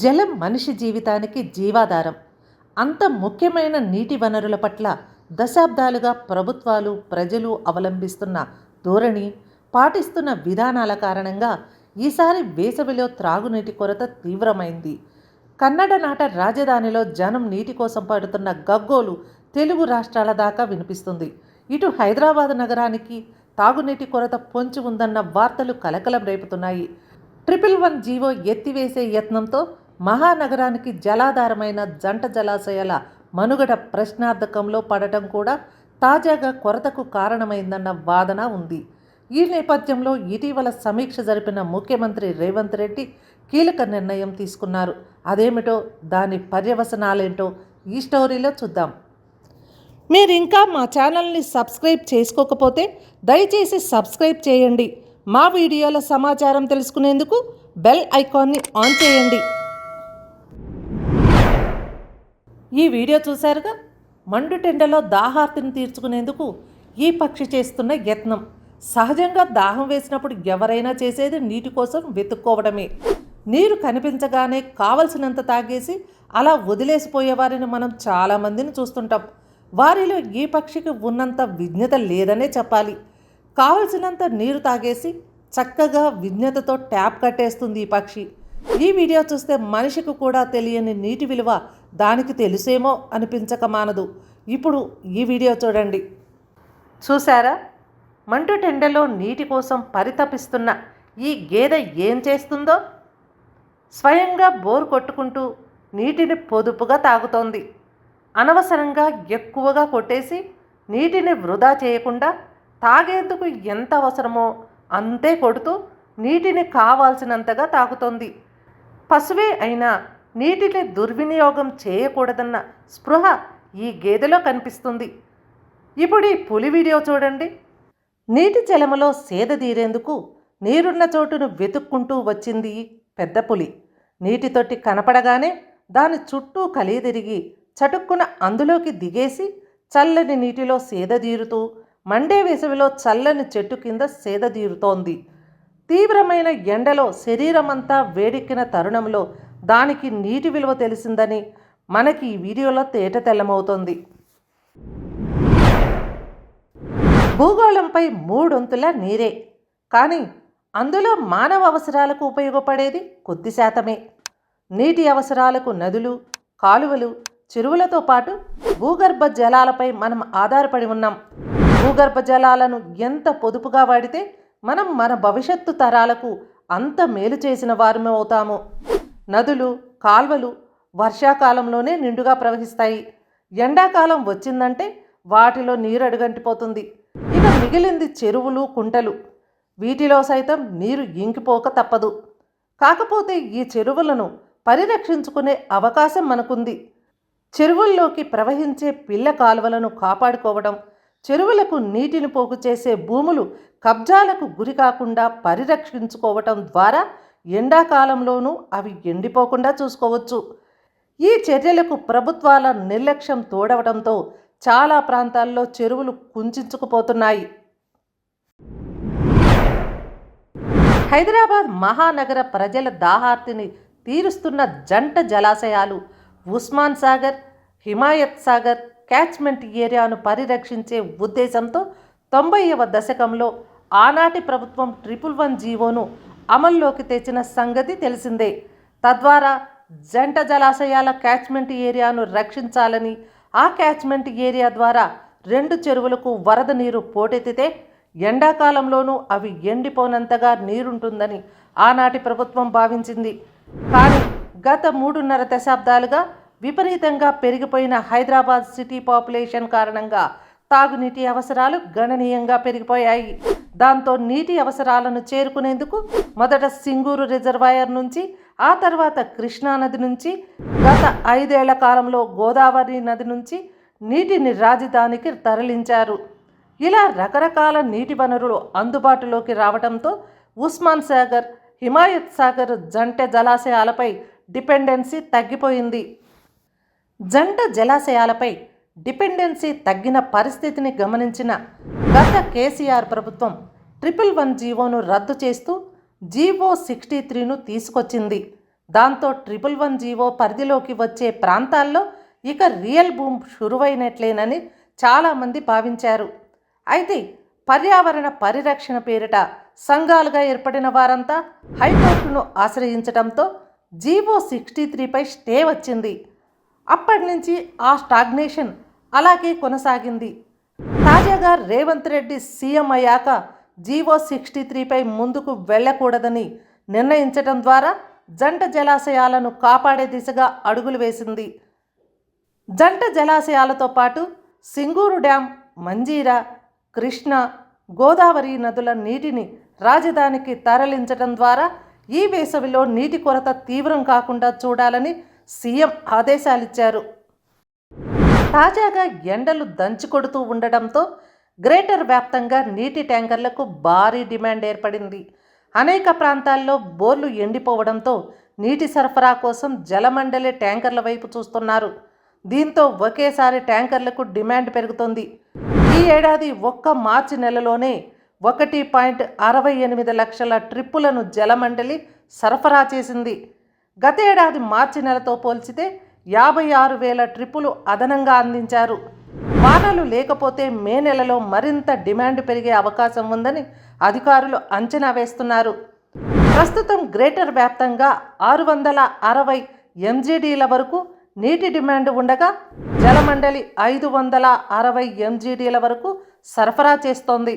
జలం మనిషి జీవితానికి జీవాధారం. అంత ముఖ్యమైన నీటి వనరుల పట్ల దశాబ్దాలుగా ప్రభుత్వాలు ప్రజలు అవలంబిస్తున్న ధోరణి పాటిస్తున్న విధానాల కారణంగా ఈసారి వేసవిలో త్రాగునీటి కొరత తీవ్రమైంది. కన్నడ నాట రాజధానిలో జనం నీటి కోసం పడుతున్న గగ్గోలు తెలుగు రాష్ట్రాల దాకా వినిపిస్తుంది. ఇటు హైదరాబాద్ నగరానికి తాగునీటి కొరత పొంచి ఉందన్న వార్తలు కలకలం రేపుతున్నాయి. ట్రిపుల్ వన్ జీవో ఎత్తివేసే యత్నంతో మహానగరానికి జలాధారమైన జంట జలాశయాల మనుగడ ప్రశ్నార్థకంలో పడటం కూడా తాజాగా కొరతకు కారణమైందన్న వాదన ఉంది. ఈ నేపథ్యంలో ఇటీవల సమీక్ష జరిపిన ముఖ్యమంత్రి రేవంత్ రెడ్డి కీలక నిర్ణయం తీసుకున్నారు. అదేమిటో దాని పర్యవసనాలేంటో ఈ స్టోరీలో చూద్దాం. మీరు ఇంకా మా ఛానల్ని సబ్స్క్రైబ్ చేసుకోకపోతే దయచేసి సబ్స్క్రైబ్ చేయండి. మా వీడియోల సమాచారం తెలుసుకునేందుకు బెల్ ఐకాన్ని ఆన్ చేయండి. ఈ వీడియో చూశారుగా? మండుటెండలో దాహార్తిని తీర్చుకునేందుకు ఈ పక్షి చేస్తున్న యత్నం. సహజంగా దాహం వేసినప్పుడు ఎవరైనా చేసేది నీటి కోసం వెతుక్కోవడమే. నీరు కనిపించగానే కావలసినంత తాగేసి అలా వదిలేసిపోయే వారిని మనం చాలామందిని చూస్తుంటాం. వారిలో ఈ పక్షికి ఉన్నంత విజ్ఞత లేదనే చెప్పాలి. కావలసినంత నీరు తాగేసి చక్కగా విజ్ఞతతో ట్యాప్ కట్టేస్తుంది ఈ పక్షి. ఈ వీడియో చూస్తే మనిషికి కూడా తెలియని నీటి విలువ దానికి తెలుసేమో అనిపించక మానదు. ఇప్పుడు ఈ వీడియో చూడండి. చూసారా మంటు టెండలో నీటి కోసం పరితపిస్తున్న ఈ గేదె ఏం చేస్తుందో? స్వయంగా బోరు కొట్టుకుంటూ నీటిని పొదుపుగా తాగుతోంది. అనవసరంగా ఎక్కువగా కొట్టేసి నీటిని వృధా చేయకుండా తాగేందుకు ఎంత అవసరమో అంతే కొడుతూ నీటిని కావాల్సినంతగా తాగుతోంది. పశువే అయినా నీటిని దుర్వినియోగం చేయకూడదన్న స్పృహ ఈ గేదెలో కనిపిస్తుంది. ఇప్పుడు ఈ పులి వీడియో చూడండి. నీటి జలములో సేద తీరేందుకు నీరున్న చోటును వెతుక్కుంటూ వచ్చింది పెద్ద పులి. నీటి తొట్టి కనపడగానే దాని చుట్టూ కలియదిరిగి చటుక్కున అందులోకి దిగేసి చల్లని నీటిలో సేదదీరుతూ మండే వేసవిలో చల్లని చెట్టు కింద సేదదీరుతోంది తీవ్రమైన ఎండలో శరీరమంతా వేడెక్కిన తరుణంలో దానికి నీటి విలువ తెలిసిందని మనకి ఈ వీడియోలో తేట తెల్లమవుతోంది. భూగోళంపై మూడొంతుల నీరే కానీ అందులో మానవ అవసరాలకు ఉపయోగపడేది కొద్ది శాతమే. నీటి అవసరాలకు నదులు కాలువలు చెరువులతో పాటు భూగర్భ జలాలపై మనం ఆధారపడి ఉన్నాం. భూగర్భ జలాలను ఎంత పొదుపుగా వాడితే మనం మన భవిష్యత్తు తరాలకు అంత మేలు చేసిన వారమే అవుతాము. నదులు కాల్వలు వర్షాకాలంలోనే నిండుగా ప్రవహిస్తాయి. ఎండాకాలం వచ్చిందంటే వాటిలో నీరు అడుగంటిపోతుంది. ఇక మిగిలింది చెరువులు కుంటలు. వీటిలో సైతం నీరు ఇంకిపోక తప్పదు. కాకపోతే ఈ చెరువులను పరిరక్షించుకునే అవకాశం మనకుంది. చెరువుల్లోకి ప్రవహించే పిల్ల కాలువలను కాపాడుకోవడం చెరువులకు నీటిని పోగు చేసే భూములు కబ్జాలకు గురి కాకుండా పరిరక్షించుకోవటం ద్వారా ఎండాకాలంలోనూ అవి ఎండిపోకుండా చూసుకోవచ్చు. ఈ చర్యలకు ప్రభుత్వాల నిర్లక్ష్యం తోడవడంతో చాలా ప్రాంతాల్లో చెరువులు కుంచుకుపోతున్నాయి హైదరాబాద్ మహానగర ప్రజల దాహార్తిని తీరుస్తున్న జంట జలాశయాలు ఉస్మాన్ సాగర్ హిమాయత్ సాగర్ క్యాచ్మెంట్ ఏరియాను పరిరక్షించే ఉద్దేశంతో తొంభైవ దశకంలో ఆనాటి ప్రభుత్వం ట్రిపుల్ వన్ జీవోను అమల్లోకి తెచ్చిన సంగతి తెలిసిందే. తద్వారా జంట జలాశయాల క్యాచ్మెంట్ ఏరియాను రక్షించాలని ఆ క్యాచ్మెంట్ ఏరియా ద్వారా రెండు చెరువులకు వరద నీరు పోటెత్తితే ఎండాకాలంలోనూ అవి ఎండిపోనంతగా నీరుంటుందని ఆనాటి ప్రభుత్వం భావించింది. కానీ గత మూడున్నర దశాబ్దాలుగా విపరీతంగా పెరిగిపోయిన హైదరాబాద్ సిటీ పాపులేషన్ కారణంగా తాగునీటి అవసరాలు గణనీయంగా పెరిగిపోయాయి. దాంతో నీటి అవసరాలను చేరుకునేందుకు మొదట సింగూరు రిజర్వాయర్ నుంచి ఆ తర్వాత కృష్ణానది నుంచి గత ఐదేళ్ళ కాలంలో గోదావరి నది నుంచి నీటిని రాజధానికి తరలించారు. ఇలా రకరకాల నీటి వనరులు అందుబాటులోకి రావడంతో ఉస్మాన్ సాగర్ హిమాయత్ సాగర్ జంట జలాశయాలపై డిపెండెన్సీ తగ్గిపోయింది. జంట జలాశయాలపై డిపెండెన్సీ తగ్గిన పరిస్థితిని గమనించిన గత కేసీఆర్ ప్రభుత్వం ట్రిపుల్ వన్ జీవోను రద్దు చేస్తూ జీవో సిక్స్టీ త్రీను తీసుకొచ్చింది. దాంతో ట్రిపుల్ వన్ జీవో పరిధిలోకి వచ్చే ప్రాంతాల్లో ఇక రియల్ భూమ్ షురువైనట్లేనని చాలామంది భావించారు. అయితే పర్యావరణ పరిరక్షణ పేరిట సంఘాలుగా ఏర్పడిన వారంతా హైకోర్టును ఆశ్రయించడంతో జీవో సిక్స్టీ త్రీపై స్టే వచ్చింది. అప్పటి నుంచి ఆ స్టాగ్నేషన్ అలాగే కొనసాగింది. తాజాగా రేవంత్ రెడ్డి సీఎం అయ్యాక జీవో సిక్స్టీ త్రీపై ముందుకు వెళ్ళకూడదని నిర్ణయించడం ద్వారా జంట జలాశయాలను కాపాడే దిశగా అడుగులు వేసింది. జంట జలాశయాలతో పాటు సింగూరు డ్యాం మంజీరా కృష్ణ గోదావరి నదుల నీటిని రాజధానికి తరలించడం ద్వారా ఈ వేసవిలో నీటి కొరత తీవ్రం కాకుండా చూడాలని సీఎం ఆదేశాలిచ్చారు. తాజాగా ఎండలు దంచుకొడుతూ ఉండడంతో గ్రేటర్ వ్యాప్తంగా నీటి ట్యాంకర్లకు భారీ డిమాండ్ ఏర్పడింది. అనేక ప్రాంతాల్లో బోర్లు ఎండిపోవడంతో నీటి సరఫరా కోసం జలమండలి ట్యాంకర్ల వైపు చూస్తున్నారు. దీంతో ఒకేసారి ట్యాంకర్లకు డిమాండ్ పెరుగుతోంది. ఈ ఏడాది ఒక్క మార్చి నెలలోనే ఒకటి పాయింట్ అరవై ఎనిమిది లక్షల ట్రిప్పులను జలమండలి సరఫరా చేసింది. గతేడాది మార్చి నెలతో పోల్చితే యాభై ఆరు వేల ట్రిప్పులు అదనంగా అందించారు. వానలు లేకపోతే మే నెలలో మరింత డిమాండ్ పెరిగే అవకాశం ఉందని అధికారులు అంచనా వేస్తున్నారు. ప్రస్తుతం గ్రేటర్ వ్యాప్తంగా ఆరు వందల అరవై ఎంజీడీల వరకు నీటి డిమాండ్ ఉండగా జలమండలి ఐదు వందల అరవై ఎంజీడీల వరకు సరఫరా చేస్తోంది.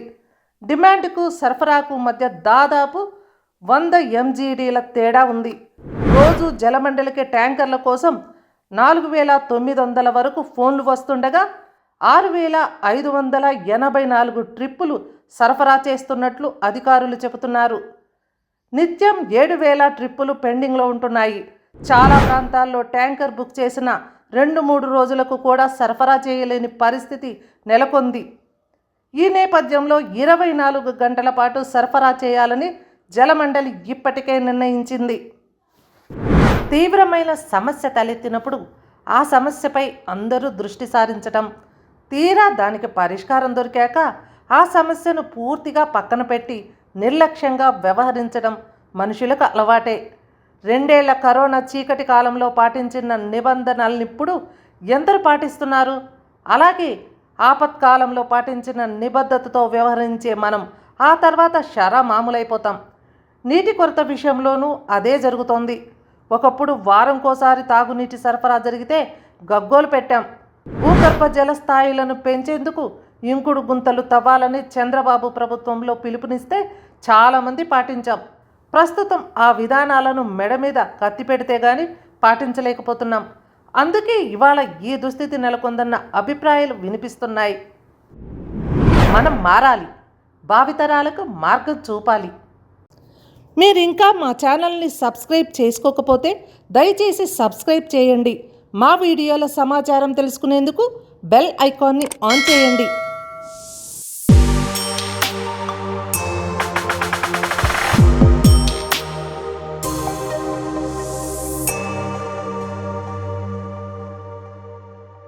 డిమాండ్కు సరఫరాకు మధ్య దాదాపు వంద ఎంజీడీల తేడా ఉంది. రోజు జలమండలికి ట్యాంకర్ల కోసం నాలుగు వేల తొమ్మిది వందల వరకు ఫోన్లు వస్తుండగా ఆరు వేల ఐదు వందల ఎనభై నాలుగు ట్రిప్పులు సరఫరా చేస్తున్నట్లు అధికారులు చెబుతున్నారు. నిత్యం ఏడు వేల ట్రిప్పులు పెండింగ్లో ఉంటున్నాయి. చాలా ప్రాంతాల్లో ట్యాంకర్ బుక్ చేసిన రెండు మూడు రోజులకు కూడా సరఫరా చేయలేని పరిస్థితి నెలకొంది. ఈ నేపథ్యంలో ఇరవై నాలుగు గంటల పాటు సరఫరా చేయాలని జలమండలి ఇప్పటికే నిర్ణయించింది. తీవ్రమైన సమస్య తలెత్తినప్పుడు ఆ సమస్యపై అందరూ దృష్టి సారించటం తీరా దానికి పరిష్కారం దొరికాక ఆ సమస్యను పూర్తిగా పక్కన పెట్టి నిర్లక్ష్యంగా వ్యవహరించడం మనుషులకు అలవాటే. రెండేళ్ళ కరోనా చీకటి కాలంలో పాటించిన నిబంధనలనిప్పుడు ఎందరు పాటిస్తున్నారు? అలాగే ఆపత్కాలంలో పాటించిన నిబద్ధతతో వ్యవహరించే మనం ఆ తర్వాత షరా మామూలైపోతాం నీటి కొరత విషయంలోనూ అదే జరుగుతోంది. ఒకప్పుడు వారంకోసారి తాగునీటి సరఫరా జరిగితే గగ్గోలు పెట్టాం. భూగర్భ జల స్థాయిలను పెంచేందుకు ఇంకుడు గుంతలు తవ్వాలని చంద్రబాబు ప్రభుత్వంలో పిలుపునిస్తే చాలామంది పాటించాం. ప్రస్తుతం ఆ విధానాలను మెడ మీద కత్తి పెడితే గాని పాటించలేకపోతున్నాం. అందుకే ఇవాళ ఈ దుస్థితి నెలకొందన్న అభిప్రాయాలు వినిపిస్తున్నాయి. మనం మారాలి. భావితరాలకు మార్గం చూపాలి. మీరు ఇంకా మా ఛానల్ని సబ్స్క్రైబ్ చేసుకోకపోతే దయచేసి సబ్స్క్రైబ్ చేయండి. మా వీడియోల సమాచారం తెలుసుకునేందుకు బెల్ ఐకాన్ని ఆన్ చేయండి.